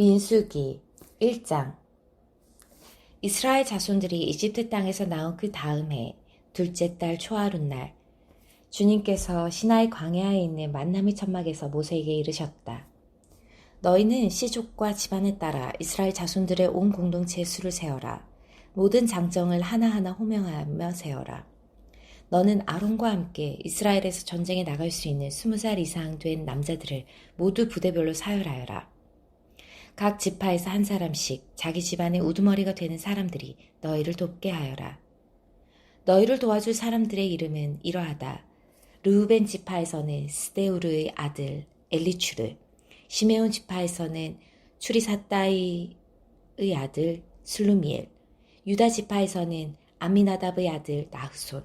민수기 1장 이스라엘 자손들이 이집트 땅에서 나온 그 다음 해 둘째 달 초하룻 날 주님께서 시나이 광야에 있는 만남의 천막에서 모세에게 이르셨다. 너희는 시족과 집안에 따라 이스라엘 자손들의 온 공동체의 수를 세어라. 모든 장정을 하나하나 호명하며 세어라. 너는 아론과 함께 이스라엘에서 전쟁에 나갈 수 있는 스무 살 이상 된 남자들을 모두 부대별로 사열하여라. 각 지파에서 한 사람씩 자기 집안의 우두머리가 되는 사람들이 너희를 돕게 하여라. 너희를 도와줄 사람들의 이름은 이러하다. 르우벤 지파에서는 스데우르의 아들 엘리추르, 시메온 지파에서는 추리사따이의 아들 슬루미엘, 유다 지파에서는 아미나답의 아들 나흐손,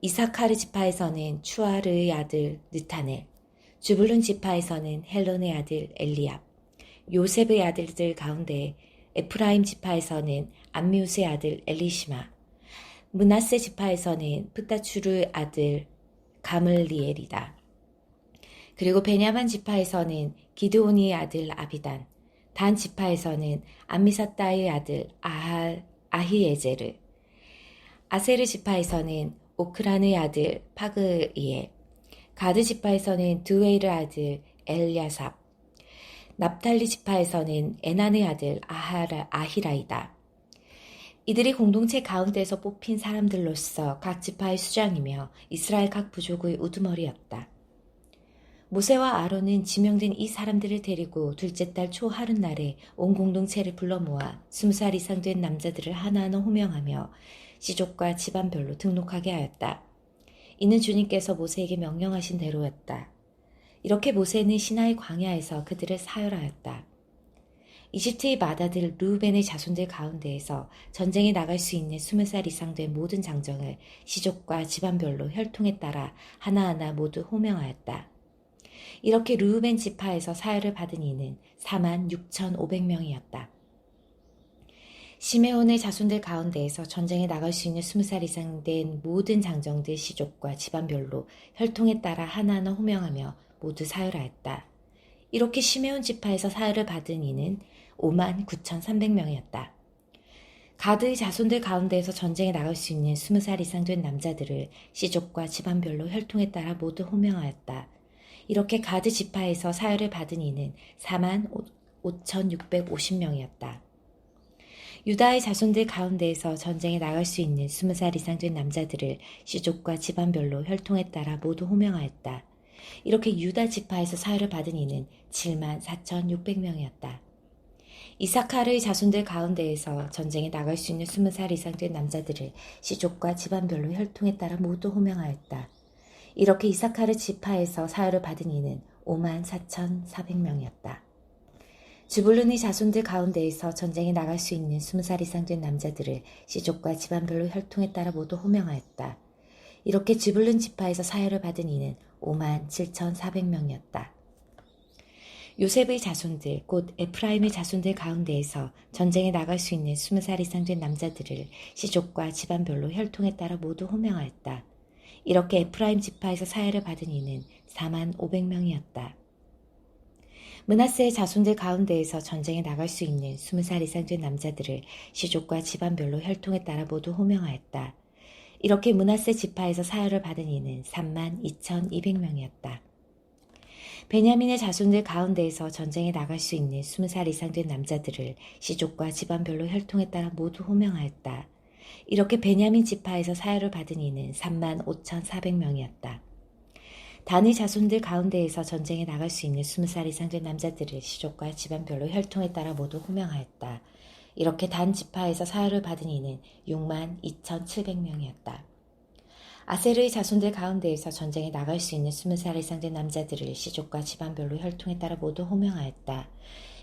이사카르 지파에서는 추아르의 아들 느타넬, 주블룬 지파에서는 헬론의 아들 엘리압, 요셉의 아들들 가운데 에프라임 지파에서는 암미우스의 아들 엘리시마, 문하세 지파에서는 프타추르 아들 가물리엘이다. 그리고 베냐만 지파에서는 기드오니의 아들 아비단, 단 지파에서는 암미사따의 아들 아하, 아히에제르, 아세르 지파에서는 오크란의 아들 파그이엘, 가드 지파에서는 드웨이르 아들 엘야삽, 납탈리 지파에서는 에난의 아들 아하라, 아히라이다. 이들이 공동체 가운데서 뽑힌 사람들로서 각 지파의 수장이며 이스라엘 각 부족의 우두머리였다. 모세와 아론은 지명된 이 사람들을 데리고 둘째 달 초하룻날에 온 공동체를 불러 모아 스무 살 이상 된 남자들을 하나하나 호명하며 시족과 집안별로 등록하게 하였다. 이는 주님께서 모세에게 명령하신 대로였다. 이렇게 모세는 시나의 광야에서 그들을 사열하였다. 이집트의 마다들 루벤의 자손들 가운데에서 전쟁에 나갈 수 있는 스무 살 이상 된 모든 장정을 시족과 집안별로 혈통에 따라 하나하나 모두 호명하였다. 이렇게 루벤 지파에서 사열을 받은 이는 4만 6,500명이었다. 시메온의 자손들 가운데에서 전쟁에 나갈 수 있는 20살 이상 된 모든 장정들 시족과 집안별로 혈통에 따라 하나하나 호명하며 모두 사열하였다. 이렇게 시메온 지파에서 사열을 받은 이는 5만 9,300명이었다. 가드의 자손들 가운데에서 전쟁에 나갈 수 있는 20살 이상 된 남자들을 시족과 집안별로 혈통에 따라 모두 호명하였다. 이렇게 가드 지파에서 사열을 받은 이는 4만 5,650명이었다. 유다의 자손들 가운데에서 전쟁에 나갈 수 있는 20살 이상 된 남자들을 시족과 집안별로 혈통에 따라 모두 호명하였다. 이렇게 유다 지파에서 사열을 받은 이는 7만 4,600명이었다. 이사카르의 자손들 가운데에서 전쟁에 나갈 수 있는 20살 이상 된 남자들을 시족과 집안별로 혈통에 따라 모두 호명하였다. 이렇게 이사카르 지파에서 사열을 받은 이는 5만 4,400명이었다. 주블룬의 자손들 가운데에서 전쟁에 나갈 수 있는 20살 이상 된 남자들을 시족과 집안별로 혈통에 따라 모두 호명하였다. 이렇게 주블룬 지파에서 사열을 받은 이는 5만 7,400명이었다. 요셉의 자손들, 곧 에프라임의 자손들 가운데에서 전쟁에 나갈 수 있는 20살 이상 된 남자들을 시족과 집안별로 혈통에 따라 모두 호명하였다. 이렇게 에프라임 지파에서 사열을 받은 이는 4만 500명이었다. 문하세의 자손들 가운데에서 전쟁에 나갈 수 있는 20살 이상 된 남자들을 시족과 집안별로 혈통에 따라 모두 호명하였다. 이렇게 문하세 지파에서 사열을 받은 이는 3만 2,200명이었다. 베냐민의 자손들 가운데에서 전쟁에 나갈 수 있는 20살 이상 된 남자들을 시족과 집안별로 혈통에 따라 모두 호명하였다. 이렇게 베냐민 지파에서 사열을 받은 이는 3만 5,400명이었다. 단의 자손들 가운데에서 전쟁에 나갈 수 있는 20살 이상 된 남자들을 시족과 집안별로 혈통에 따라 모두 호명하였다. 이렇게 단 지파에서 사열을 받은 이는 6만 2,700명이었다. 아세르의 자손들 가운데에서 전쟁에 나갈 수 있는 20살 이상 된 남자들을 시족과 집안별로 혈통에 따라 모두 호명하였다.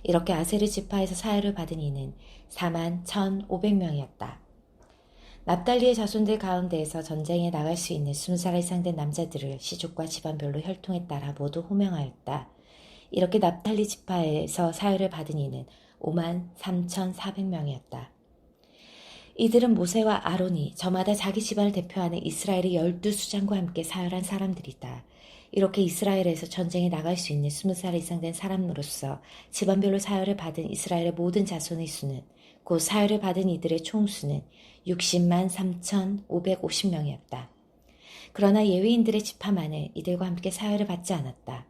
이렇게 아세르 지파에서 사열을 받은 이는 4만 1,500명이었다. 납달리의 자손들 가운데에서 전쟁에 나갈 수 있는 20살 이상 된 남자들을 시족과 집안별로 혈통에 따라 모두 호명하였다. 이렇게 납달리 지파에서 사열을 받은 이는 5만 3,400명이었다. 이들은 모세와 아론이 저마다 자기 집안을 대표하는 이스라엘의 열두 수장과 함께 사열한 사람들이다. 이렇게 이스라엘에서 전쟁에 나갈 수 있는 20살 이상 된 사람으로서 집안별로 사열을 받은 이스라엘의 모든 자손의 수는 곧 사열을 받은 이들의 총수는 60만 3,550명이었다. 그러나 예외인들의 집하만은 이들과 함께 사열을 받지 않았다.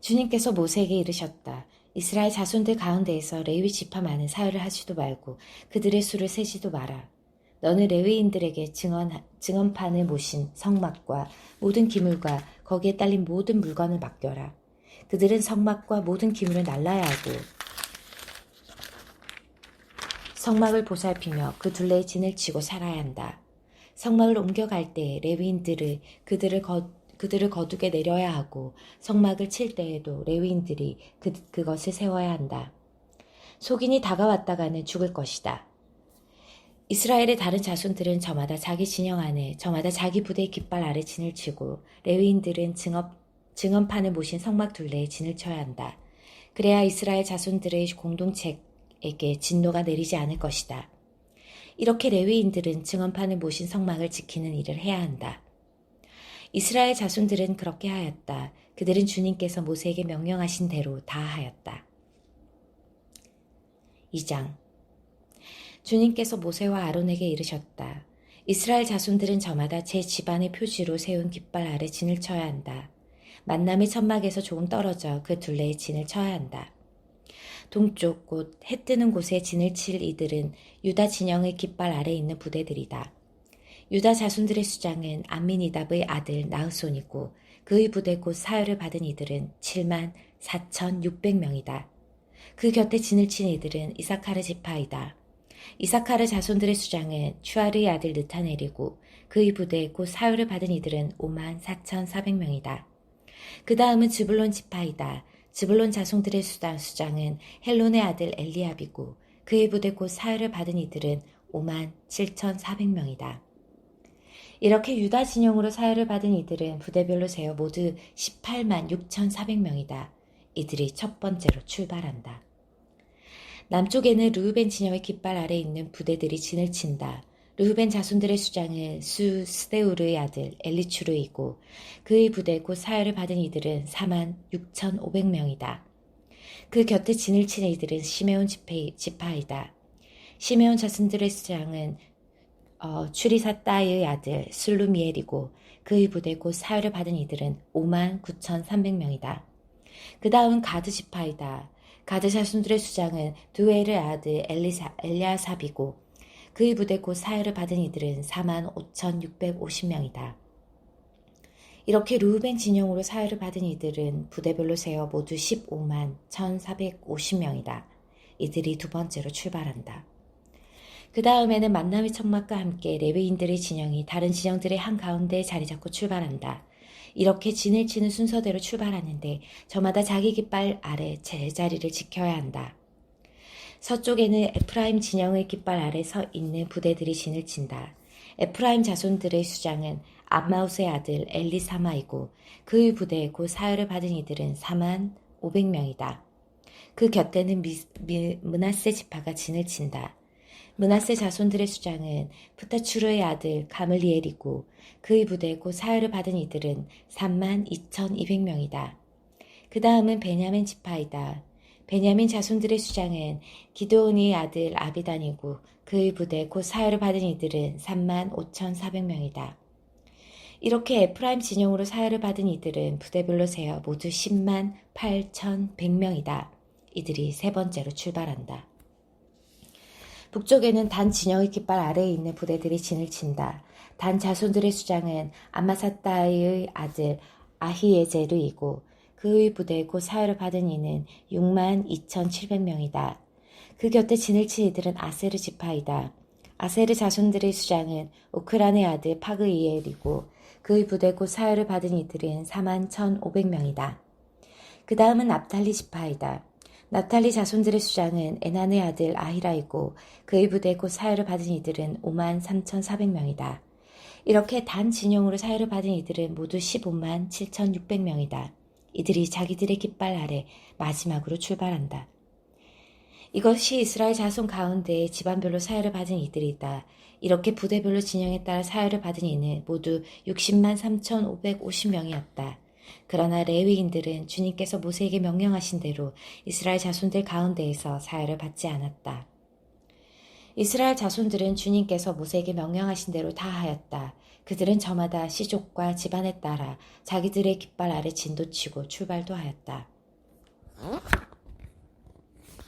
주님께서 모세에게 이르셨다. 이스라엘 자손들 가운데에서 레위 지파만은 사열을 하지도 말고 그들의 수를 세지도 마라. 너는 레위인들에게 증언, 증언판을 모신 성막과 모든 기물과 거기에 딸린 모든 물건을 맡겨라. 그들은 성막과 모든 기물을 날라야 하고 성막을 보살피며 그 둘레에 진을 치고 살아야 한다. 성막을 옮겨갈 때 레위인들을 그들을 거, 그들을 거두게 내려야 하고 성막을 칠 때에도 레위인들이 그, 그것을 세워야 한다. 속인이 다가왔다가는 죽을 것이다. 이스라엘의 다른 자손들은 저마다 자기 진영 안에 저마다 자기 부대의 깃발 아래 진을 치고 레위인들은 증업, 증언판을 모신 성막 둘레에 진을 쳐야 한다. 그래야 이스라엘 자손들의 공동체에게 진노가 내리지 않을 것이다. 이렇게 레위인들은 증언판을 모신 성막을 지키는 일을 해야 한다. 이스라엘 자손들은 그렇게 하였다. 그들은 주님께서 모세에게 명령하신 대로 다 하였다. 2장 주님께서 모세와 아론에게 이르셨다. 이스라엘 자손들은 저마다 제 집안의 표지로 세운 깃발 아래 진을 쳐야 한다. 만남의 천막에서 조금 떨어져 그 둘레에 진을 쳐야 한다. 동쪽 곳 해 뜨는 곳에 진을 칠 이들은 유다 진영의 깃발 아래 있는 부대들이다. 유다 자손들의 수장은 안미니답의 아들 나흐손이고 그의 부대 곧 사열을 받은 이들은 7만 4,600명이다. 그 곁에 진을 친 이들은 이사카르 지파이다. 이사카르 자손들의 수장은 추아르의 아들 느타넬이고 그의 부대 곧 사열을 받은 이들은 5만 4,400명이다. 그 다음은 즈블론 지파이다. 즈블론 자손들의 수장, 수장은 헬론의 아들 엘리압이고 그의 부대 곧 사열을 받은 이들은 5만 7,400명이다. 이렇게 유다 진영으로 사열을 받은 이들은 부대별로 세어 모두 18만 6,400명이다. 이들이 첫 번째로 출발한다. 남쪽에는 르우벤 진영의 깃발 아래 있는 부대들이 진을 친다. 르우벤 자손들의 수장은 수 스데우르의 아들 엘리추르이고 그의 부대 곧 사열을 받은 이들은 4만 6,500명이다. 그 곁에 진을 친 이들은 시메온 지파이다. 시메온 자손들의 수장은 어, 추리사따의 아들 슬루미엘이고 그의 부대 곧 사열을 받은 이들은 5만 9,300명이다. 그 다음 가드 지파이다. 가드 자손들의 수장은 두에르 아들 엘리사, 엘리아삽이고 그의 부대 곧 사열을 받은 이들은 4만 5,650명이다. 이렇게 루벤 진영으로 사열을 받은 이들은 부대별로 세어 모두 15만 1,450명이다. 이들이 두 번째로 출발한다. 그 다음에는 만남의 천막과 함께 레베인들의 진영이 다른 진영들의 한가운데 자리 잡고 출발한다. 이렇게 진을 치는 순서대로 출발하는데 저마다 자기 깃발 아래 제자리를 지켜야 한다. 서쪽에는 에프라임 진영의 깃발 아래 서 있는 부대들이 진을 친다. 에프라임 자손들의 수장은 암마우스의 아들 엘리사마이고 그의 부대에 곧 사열을 받은 이들은 4만 500명이다. 그 곁에는 미, 미, 문하세 지파가 진을 친다. 문하세 자손들의 수장은 푸타추르의 아들 가물리엘이고 그의 부대 곧 사열을 받은 이들은 3만 2,200명이다. 그 다음은 베냐민 지파이다. 베냐민 자손들의 수장은 기도온의 아들 아비단이고 그의 부대 곧 사열을 받은 이들은 3만 5,400명이다. 이렇게 에프라임 진영으로 사열을 받은 이들은 부대별로 세어 모두 10만 8,100명이다. 이들이 세 번째로 출발한다. 북쪽에는 단 진영의 깃발 아래에 있는 부대들이 진을 친다. 단 자손들의 수장은 아마사타의 아들 아히에제르이고 그의 부대 곧 사열을 받은 이는 6만 2,700명이다. 그 곁에 진을 친 이들은 아세르 지파이다. 아세르 자손들의 수장은 오크란의 아들 파그이엘이고 그의 부대 곧 사열을 받은 이들은 4만 1,500명이다. 그 다음은 납탈리 지파이다. 나탈리 자손들의 수장은 에난의 아들 아히라이고 그의 부대 곧 사열을 받은 이들은 5만 3,400명이다. 이렇게 단 진영으로 사열을 받은 이들은 모두 15만 7,600명이다. 이들이 자기들의 깃발 아래 마지막으로 출발한다. 이것이 이스라엘 자손 가운데 집안별로 사회를 받은 이들이다. 이렇게 부대별로 진영에 따라 사회를 받은 이는 모두 60만 3,550명이었다. 그러나 레위인들은 주님께서 모세에게 명령하신 대로 이스라엘 자손들 가운데에서 사회를 받지 않았다. 이스라엘 자손들은 주님께서 모세에게 명령하신 대로 다 하였다. 그들은 저마다 시족과 집안에 따라 자기들의 깃발 아래 진도치고 출발도 하였다.